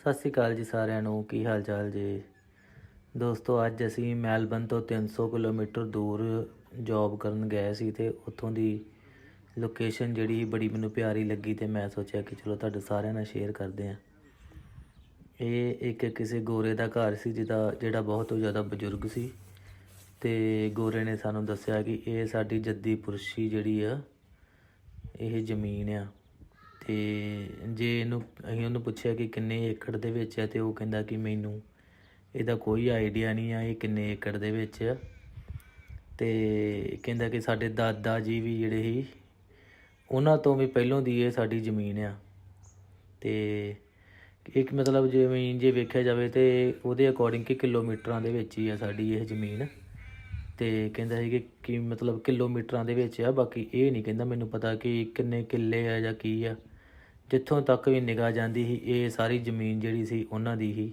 ਸਤਿ ਸ਼੍ਰੀ ਅਕਾਲ ਜੀ ਸਾਰਿਆਂ ਨੂੰ, ਕੀ ਹਾਲ ਚਾਲ ਜੀ? ਦੋਸਤੋ, ਅੱਜ ਅਸੀਂ ਮੈਲਬਨ ਤੋਂ 300 ਕਿਲੋਮੀਟਰ ਦੂਰ ਜੌਬ ਕਰਨ ਗਏ ਸੀ ਤੇ ਉੱਥੋਂ ਦੀ ਲੋਕੇਸ਼ਨ ਜਿਹੜੀ ਬੜੀ ਮੈਨੂੰ ਪਿਆਰੀ ਲੱਗੀ ਤੇ ਮੈਂ ਸੋਚਿਆ ਕਿ ਚਲੋ ਤੁਹਾਡੇ ਸਾਰਿਆਂ ਨਾਲ ਸ਼ੇਅਰ ਕਰਦੇ ਹਾਂ। ਇਹ ਇੱਕ ਕਿਸੇ ਗੋਰੇ ਦਾ ਘਰ ਸੀ ਜਿਹਦਾ, ਜਿਹੜਾ ਬਹੁਤ ਜ਼ਿਆਦਾ ਬਜ਼ੁਰਗ ਸੀ ਤੇ ਗੋਰੇ ਨੇ ਸਾਨੂੰ ਦੱਸਿਆ ਕਿ ਇਹ ਸਾਡੀ ਜੱਦੀ ਪੁਰਸ਼ੀ ਜਿਹੜੀ ਆ, ਇਹ ਜ਼ਮੀਨ ਆ। ਤੇ ਜੇ ਇਹਨੂੰ, ਅਸੀਂ ਉਹਨੂੰ ਪੁੱਛਿਆ ਕਿ ਕਿੰਨੇ ਏਕੜ ਦੇ ਵਿੱਚ ਹੈ ਤੇ ਉਹ ਕਹਿੰਦਾ ਕਿ ਮੈਨੂੰ ਇਹਦਾ ਕੋਈ ਆਈਡੀਆ ਨਹੀਂ ਆ ਇਹ ਕਿੰਨੇ ਏਕੜ ਦੇ ਵਿੱਚ ਆ। ਤੇ ਕਹਿੰਦਾ ਕਿ ਸਾਡੇ ਦਾਦਾ ਜੀ ਵੀ ਜਿਹੜੇ ਸੀ, ਉਹਨਾਂ ਤੋਂ ਵੀ ਪਹਿਲੋਂ ਦੀ ਇਹ ਸਾਡੀ ਜ਼ਮੀਨ ਆ। ਤੇ ਇੱਕ ਮਤਲਬ ਜ਼ਮੀਨ ਜੇ ਵੇਖਿਆ ਜਾਵੇ ਤੇ ਉਹਦੇ ਅਕੋਰਡਿੰਗ ਕਿ ਕਿਲੋਮੀਟਰਾਂ ਦੇ ਵਿੱਚ ਹੀ ਆ ਸਾਡੀ ਇਹ ਜ਼ਮੀਨ। ਤੇ ਕਹਿੰਦਾ ਸੀ ਕਿ ਕੀ ਮਤਲਬ ਕਿਲੋਮੀਟਰਾਂ ਦੇ ਵਿੱਚ ਆ, ਬਾਕੀ ਇਹ ਨਹੀਂ ਕਹਿੰਦਾ ਮੈਨੂੰ ਪਤਾ ਕਿ ਕਿੰਨੇ ਕਿੱਲੇ ਆ ਜਾਂ ਕੀ ਆ। ਜਿੱਥੋਂ ਤੱਕ ਵੀ ਨਿਗਾਹ ਜਾਂਦੀ ਸੀ, ਇਹ ਸਾਰੀ ਜ਼ਮੀਨ ਜਿਹੜੀ ਸੀ ਉਹਨਾਂ ਦੀ ਹੀ।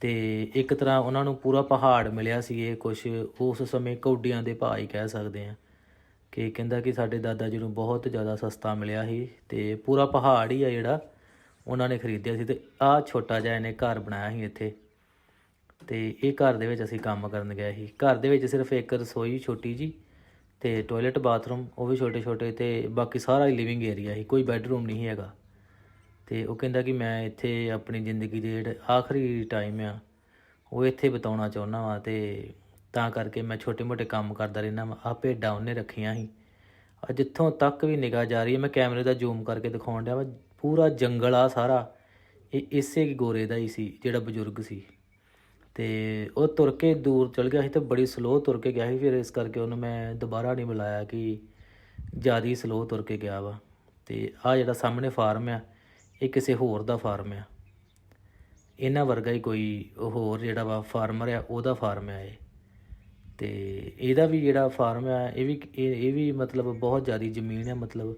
ਤੇ ਇੱਕ ਤਰ੍ਹਾਂ ਉਹਨਾਂ ਨੂੰ ਪੂਰਾ ਪਹਾੜ ਮਿਲਿਆ ਸੀ ਇਹ ਕੁਝ ਉਸ ਸਮੇਂ ਕੌਡੀਆਂ ਦੇ ਭਾਅ ਹੀ ਕਹਿ ਸਕਦੇ ਆ ਕਿ ਕਹਿੰਦਾ ਕਿ ਸਾਡੇ ਦਾਦਾ ਜੀ ਨੂੰ ਬਹੁਤ ਜ਼ਿਆਦਾ ਸਸਤਾ ਮਿਲਿਆ ਸੀ ਤੇ ਪੂਰਾ ਪਹਾੜ ਹੀ ਆ ਜਿਹੜਾ, ਉਹਨਾਂ ਨੇ ਖਰੀਦਿਆ ਸੀ ਤੇ ਆਹ ਛੋਟਾ ਜਿਹਾ ਇਹਨੇ ਘਰ ਬਣਾਇਆ ਸੀ ਇੱਥੇ। ਤੇ ਇਹ ਘਰ ਦੇ ਵਿੱਚ ਅਸੀਂ ਕੰਮ ਕਰਨ ਗਏ ਸੀ। ਘਰ ਦੇ ਵਿੱਚ ਸਿਰਫ ਇੱਕ ਰਸੋਈ ਛੋਟੀ ਜੀ ਤੇ ਟਾਇਲਟ ਬਾਥਰੂਮ ਉਹ ਵੀ ਛੋਟੇ ਛੋਟੇ ਤੇ ਬਾਕੀ ਸਾਰਾ ਹੀ ਲਿਵਿੰਗ ਏਰੀਆ ਸੀ, ਕੋਈ ਬੈੱਡਰੂਮ ਨਹੀਂ ਹੈਗਾ। ਤੇ ਉਹ ਕਹਿੰਦਾ ਕਿ ਮੈਂ ਇੱਥੇ ਆਪਣੀ ਜ਼ਿੰਦਗੀ ਦੇ ਜਿਹੜੇ ਆਖਰੀ ਟਾਈਮ ਆ, ਉਹ ਇੱਥੇ ਬਿਤਾਉਣਾ ਚਾਹੁੰਦਾ ਵਾਂ ਤੇ ਤਾਂ ਕਰਕੇ ਮੈਂ ਛੋਟੇ-ਮੋਟੇ ਕੰਮ ਕਰਦਾ ਰਹਿਣਾ ਵਾਂ। ਆ ਭੇਡਾਂ ਉਹਨੇ ਰੱਖੀਆਂ ਸੀ। ਆ ਜਿੱਥੋਂ ਤੱਕ ਵੀ ਨਿਗਾਹ ਜਾ ਰਹੀ ਹੈ ਮੈਂ ਕੈਮਰੇ ਦਾ ਜ਼ੂਮ ਕਰਕੇ ਦਿਖਾਉਣ ਡਿਆ ਵਾ। ਪੂਰਾ ਜੰਗਲ ਆ ਸਾਰਾ। ਇਹ ਇਸੇ ਹੀ ਗੋਰੇ ਦਾ ਹੀ ਸੀ, ਜਿਹੜਾ ਬਜ਼ੁਰਗ ਸੀ। ਤੇ ਉਹ ਤੁਰ ਕੇ ਦੂਰ ਚਲ ਗਿਆ ਸੀ ਤੇ ਬੜੀ ਸਲੋ ਤੁਰ ਕੇ ਗਿਆ ਸੀ। ਫਿਰ ਇਸ ਕਰਕੇ ਉਹਨੂੰ ਮੈਂ ਦੁਬਾਰਾ ਨਹੀਂ ਬੁਲਾਇਆ ਕਿ ਜ਼ਿਆਦਾ ਸਲੋ ਤੁਰ ਕੇ ਗਿਆ ਵਾ। ਤੇ ਆ ਜਿਹੜਾ ਸਾਹਮਣੇ ਫਾਰਮ ਆ ਇਹ ਕਿਸੇ ਹੋਰ ਦਾ ਫਾਰਮ ਆ। ਇਹਨਾਂ ਵਰਗਾ ਹੀ ਕੋਈ ਹੋਰ ਜਿਹੜਾ ਵਾ ਫਾਰਮਰ ਆ, ਉਹਦਾ ਫਾਰਮ ਆ ਇਹ। ਤੇ ਇਹਦਾ ਵੀ ਜਿਹੜਾ ਫਾਰਮ ਆ, ਇਹ ਵੀ, ਇਹ ਇਹ ਵੀ ਮਤਲਬ ਬਹੁਤ ਜ਼ਿਆਦੀ ਜ਼ਮੀਨ ਹੈ ਮਤਲਬ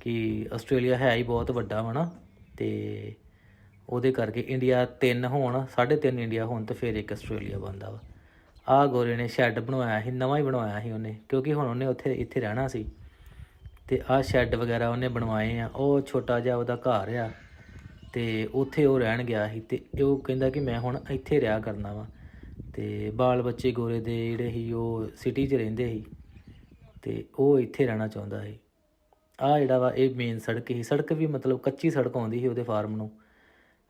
ਕਿ ਆਸਟ੍ਰੇਲੀਆ ਹੈ ਹੀ ਬਹੁਤ ਵੱਡਾ ਵਾ ਨਾ। ਤੇ ਉਹਦੇ ਕਰਕੇ ਇੰਡੀਆ ਤਿੰਨ ਹੋਣ, ਸਾਢੇ ਤਿੰਨ ਇੰਡੀਆ ਹੋਣ ਤੇ ਫਿਰ ਇੱਕ ਆਸਟ੍ਰੇਲੀਆ ਬਣਦਾ ਵਾ। ਆਹ ਗੋਰੇ ਨੇ ਸ਼ੈੱਡ ਬਣਵਾਇਆ ਸੀ, ਨਵਾਂ ਹੀ ਬਣਵਾਇਆ ਸੀ ਉਹਨੇ, ਕਿਉਂਕਿ ਹੁਣ ਉਹਨੇ ਉੱਥੇ, ਇੱਥੇ ਰਹਿਣਾ ਸੀ। ਤੇ ਆਹ ਸ਼ੈੱਡ ਵਗੈਰਾ ਉਹਨੇ ਬਣਵਾਏ ਆ। ਉਹ ਛੋਟਾ ਜਿਹਾ ਉਹਦਾ ਘਰ ਆ ਤੇ ਉੱਥੇ ਉਹ ਰਹਿਣ ਗਿਆ ਸੀ ਤੇ ਉਹ ਕਹਿੰਦਾ ਕਿ ਮੈਂ ਹੁਣ ਇੱਥੇ ਰਿਹਾ ਕਰਨਾ ਵਾ। ਤੇ ਬਾਲ ਬੱਚੇ ਗੋਰੇ ਦੇ ਜਿਹੜੇ ਸੀ, ਉਹ ਸਿਟੀ 'ਚ ਰਹਿੰਦੇ ਸੀ ਤੇ ਉਹ ਇੱਥੇ ਰਹਿਣਾ ਚਾਹੁੰਦਾ ਸੀ। ਆਹ ਜਿਹੜਾ ਵਾ, ਇਹ ਮੇਨ ਸੜਕ ਸੀ। ਸੜਕ ਵੀ ਮਤਲਬ ਕੱਚੀ ਸੜਕ ਆਉਂਦੀ ਸੀ ਉਹਦੇ ਫਾਰਮ ਨੂੰ।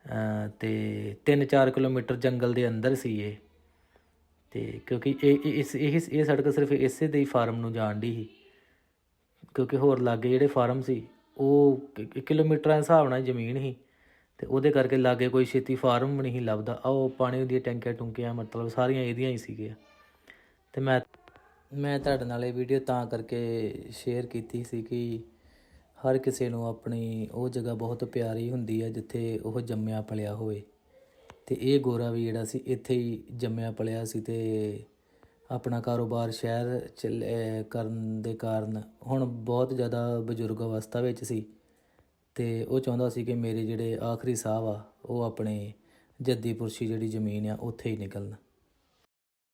ਅਮ ਤੇ 3-4 ਕਿਲੋਮੀਟਰ ਜੰਗਲ ਦੇ ਅੰਦਰ ਸੀ ਇਹ। ਤੇ ਕਿਉਂਕਿ ਇਹ ਇਸ, ਇਹ ਇਹ ਸੜਕ ਸਿਰਫ ਇਸੇ ਦੇ ਹੀ ਫਾਰਮ ਨੂੰ ਜਾਣਦੀ ਸੀ। ਕਿਉਂਕਿ ਹੋਰ ਲਾਗੇ ਜਿਹੜੇ ਫਾਰਮ ਸੀ, ਉਹ ਕਿਲੋਮੀਟਰਾਂ ਦੇ ਹਿਸਾਬ ਨਾਲ ਜ਼ਮੀਨ ਸੀ ਤੇ ਉਹਦੇ ਕਰਕੇ ਲਾਗੇ ਕੋਈ ਛੇਤੀ ਫਾਰਮ ਵੀ ਨਹੀਂ ਲੱਭਦਾ। ਆਹ ਉਹ ਪਾਣੀ ਦੀਆਂ ਟੈਂਕੀਆਂ ਟੁੰਕੀਆਂ, ਮਤਲਬ ਸਾਰੀਆਂ ਇਹਦੀਆਂ ਹੀ ਸੀਗੀਆਂ। ਤੇ ਮੈਂ ਮੈਂ ਤੁਹਾਡੇ ਨਾਲ ਇਹ ਵੀਡੀਓ ਤਾਂ ਕਰਕੇ ਸ਼ੇਅਰ ਕੀਤੀ ਸੀ ਕਿ ਹਰ ਕਿਸੇ ਨੂੰ ਆਪਣੀ ਉਹ ਜਗ੍ਹਾ ਬਹੁਤ ਪਿਆਰੀ ਹੁੰਦੀ ਹੈ ਜਿੱਥੇ ਉਹ ਜੰਮਿਆ ਪਲਿਆ ਹੋਵੇ। ਤੇ ਇਹ ਗੋਰਾ ਵੀ ਜਿਹੜਾ ਸੀ, ਇੱਥੇ ਹੀ ਜੰਮਿਆ ਪਲਿਆ ਸੀ ਤੇ ਆਪਣਾ ਕਾਰੋਬਾਰ ਸ਼ਹਿਰ ਚ ਲੈ- ਕਰਨ ਦੇ ਕਾਰਨ ਹੁਣ ਬਹੁਤ ਜ਼ਿਆਦਾ ਬਜ਼ੁਰਗ ਅਵਸਥਾ ਵਿੱਚ ਸੀ। ਤੇ ਉਹ ਚਾਹੁੰਦਾ ਸੀ ਕਿ ਮੇਰੇ ਜਿਹੜੇ ਆਖਰੀ ਸਾਹ ਆ, ਉਹ ਆਪਣੇ ਜੱਦੀ ਪੁਰਸ਼ੀ ਜਿਹੜੀ ਜ਼ਮੀਨ ਆ, ਉੱਥੇ ਹੀ ਨਿਕਲਣ।